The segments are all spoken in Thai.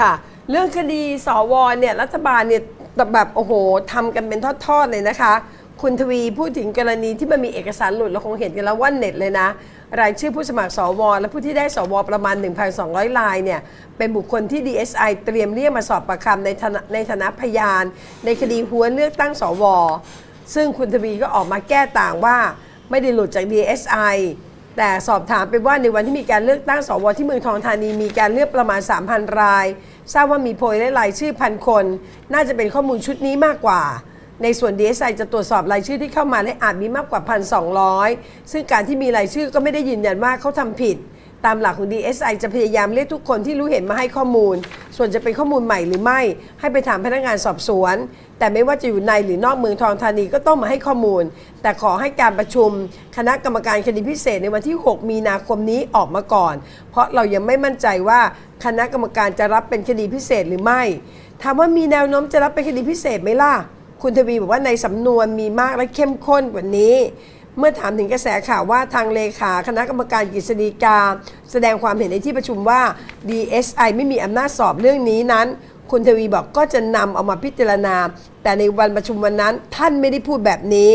ค่ะ เรื่องคดีสวเนี่ยรัฐบาลเนี่ยแบบโอ้โหทำกันเป็นทอดๆเลยนะคะ คุณทวีพูดถึงกรณีที่มันมีเอกสารหลุดเราคงเห็นกันแล้วว่าเน็ตเลยนะ รายชื่อผู้สมัครสวและผู้ที่ได้สวประมาณ 1,200 รายเนี่ยเป็นบุคคลที่ DSI เตรียมเรียกมาสอบปากคำในในฐานะพยาน ในคดีหัวเลือกตั้งสวซึ่งคุณทวีก็ออกมาแก้ต่างว่าไม่ได้หลุดจาก DSI แต่สอบถามไปว่าในวันที่มีการเลือกตั้งสวที่เมืองทองธานีมีการเลือกประมาณ 3,000 ราย ทราบว่ามีโพยและรายชื่อพันคน น่าจะเป็นข้อมูลชุดนี้มากกว่า ในส่วนดีเอสไอจะตรวจสอบรายชื่อที่เข้ามาและอาจมีมากกว่า 1,200 ซึ่งการที่มีรายชื่อก็ไม่ได้ยืนยันว่าเขาทำผิด ตามหลักของ DSI จะพยายามเรียกทุกคนที่รู้เห็นมาให้ข้อมูล ส่วนจะเป็นข้อมูลใหม่หรือไม่ ให้ไปถามพนักงานสอบสวน แต่ไม่ว่าจะอยู่ในหรือนอกเมืองทองธานีก็ต้องมาให้ข้อมูล แต่ขอให้การประชุม คณะกรรมการคดีพิเศษในวันที่ 6 มีนาคมนี้ออกมาก่อน เพราะเรายังไม่มั่นใจว่าคณะกรรมการจะรับเป็นคดีพิเศษหรือไม่ถามว่ามีแนวโน้มจะรับเป็นคดีพิเศษไหมล่ะ คุณทวีบอกว่าในสำนวนมีมากและเข้มข้นกว่านี้ เมื่อถามถึงกระแสข่าวว่าทางเลขาคณะกรรมการกฤษฎีกา แสดงความเห็นในที่ประชุมว่า DSI ไม่มีอำนาจสอบเรื่องนี้นั้น คุณทวีบอกก็จะนำเอามาพิจารณา แต่ในวันประชุมวันนั้นท่านไม่ได้พูดแบบนี้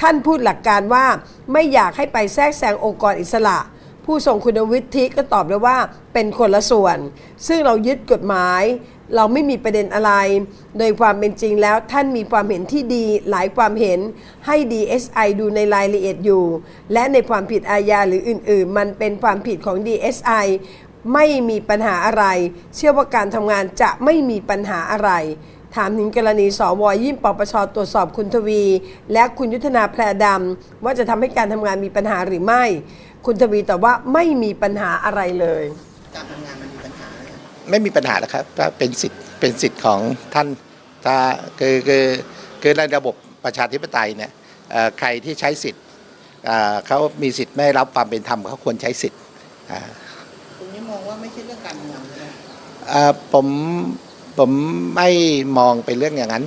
ท่านพูดหลักการว่าไม่อยากให้ไปแทรกแซงองค์กรอิสระ ผู้ทรงคุณวิทธิก็ตอบเลยว่าเป็นคนละส่วน ซึ่งเรายึดกฎหมาย เราไม่มีประเด็นอะไร โดยความเป็นจริงแล้วท่านมีความเห็นที่ดีหลายความเห็นให้ DSI ดูในรายละเอียดอยู่ และในความผิดอาญาหรืออื่น ๆ มันเป็นความผิดของ DSI ไม่มีปัญหาอะไร เชื่อว่าการทำงานจะไม่มีปัญหาอะไร ถามถึงกรณีสวยิ่มปปชตรวจสอบคุณทวี และคุณยุทธนาแพรดำว่าจะทำให้การทำงานมีปัญหาหรือไม่ คุณทวีตอบว่าไม่มีปัญหาอะไรเลย การทำงาน ไม่มีปัญหาแล้วครับเป็นสิทธิ์เป็นสิทธิ์ของท่านถ้าคือคือคือในระบบประชาธิปไตยเนี่ยใครที่ใช้สิทธิ์เขามีสิทธิ์ไม่รับความเป็นธรรมเขาควรใช้สิทธิ์ตรงนี้มองว่าไม่ใช่เรื่องการเมืองผมผมไม่มองเป็นเรื่องอย่างนั้น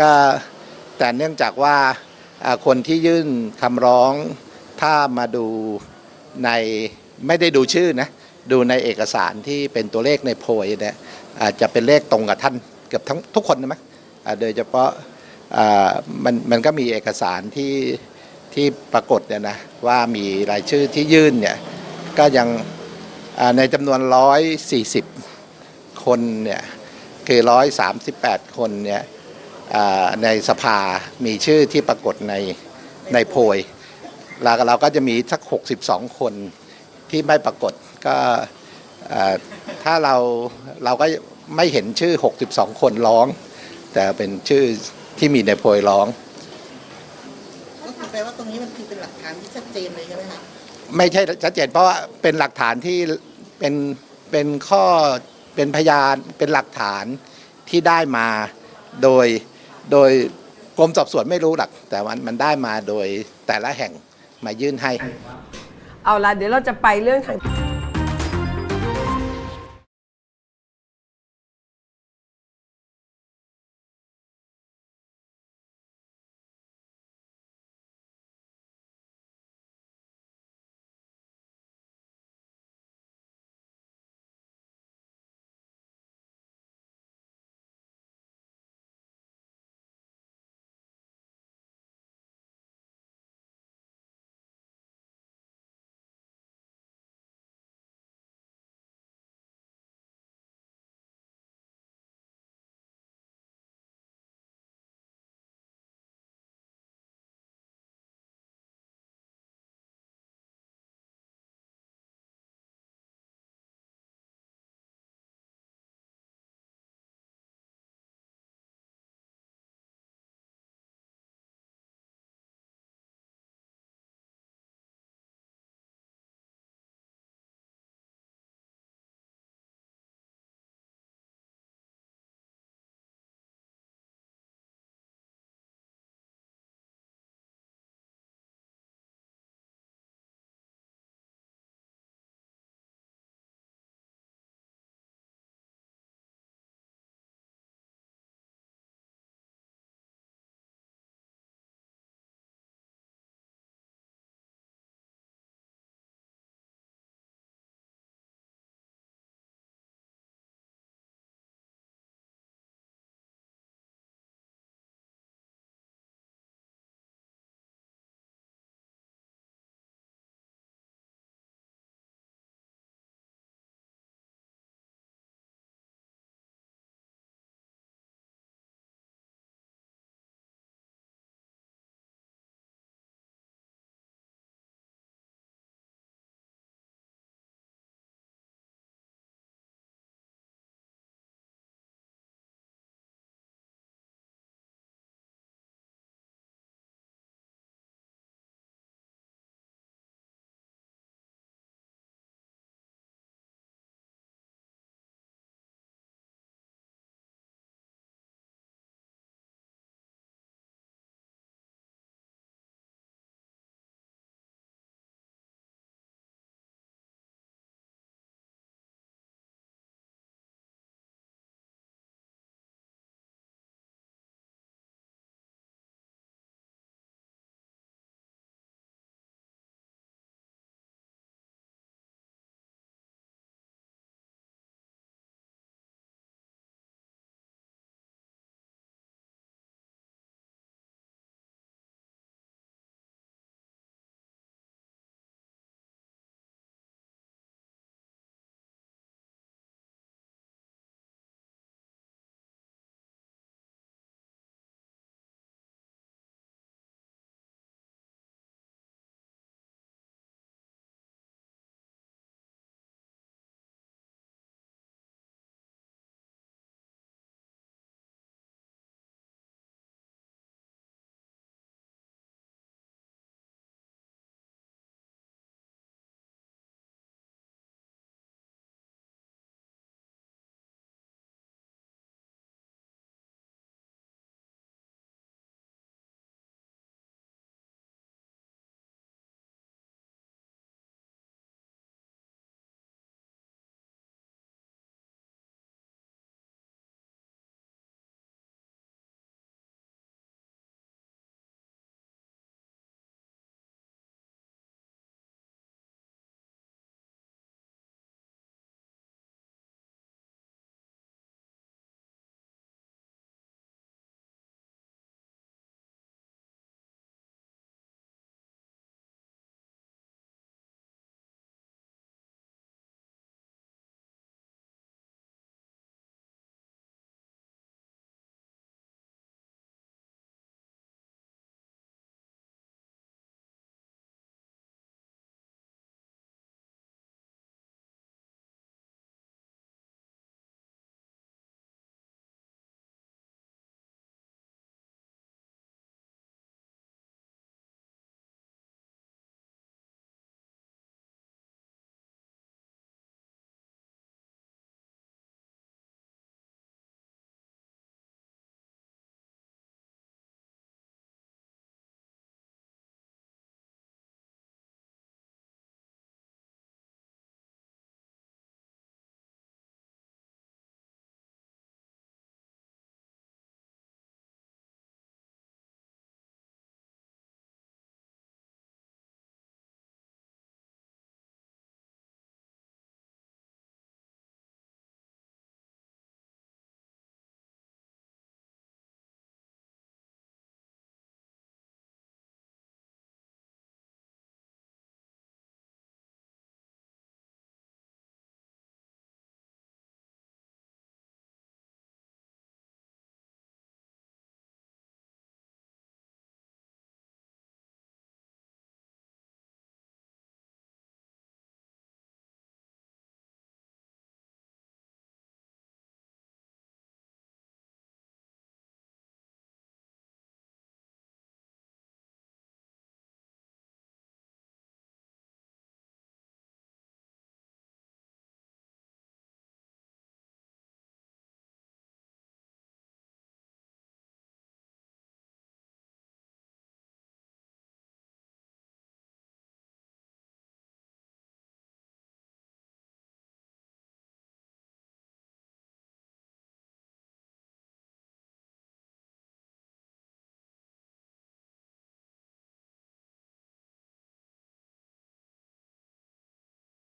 ก็แต่เนื่องจากว่าคนที่ยื่นคำร้องถ้ามาดูในไม่ได้ดูชื่อนะ ดูในเอกสารที่เป็นตัวเลขในโพยเนี่ยอาจจะเป็นเลขตรงกับท่านเกือบทั้งทุกคนนะมั้ยโดยเฉพาะมันมันก็มีเอกสารที่ที่ปรากฏเนี่ยนะว่ามีรายชื่อที่ยื่นเนี่ยก็ยังในจำนวน 140 คนเนี่ยคือ 138 คนเนี่ยในสภามีชื่อที่ปรากฏในในโพยแล้วเราก็จะมีสัก 62 คนที่ไม่ปรากฏ ก็เอ่อถ้าเราเราก็ไม่เห็นชื่อ 62 คนร้อง แต่เป็นชื่อที่มีในโพยร้องก็คือแปลว่าตรงนี้มันคือเป็นหลักฐานที่ชัดเจนเลยใช่ไหมครับไม่ใช่ชัดเจนเพราะว่าเป็นหลักฐานที่เป็นเป็นข้อเป็นพยานเป็นหลักฐานที่ได้มาโดยโดยกรมสอบสวนไม่รู้หรอกแต่มันมันได้มาโดยแต่ละแห่งมายื่นให้ เอาละเดี๋ยวเราจะไปเรื่องทาง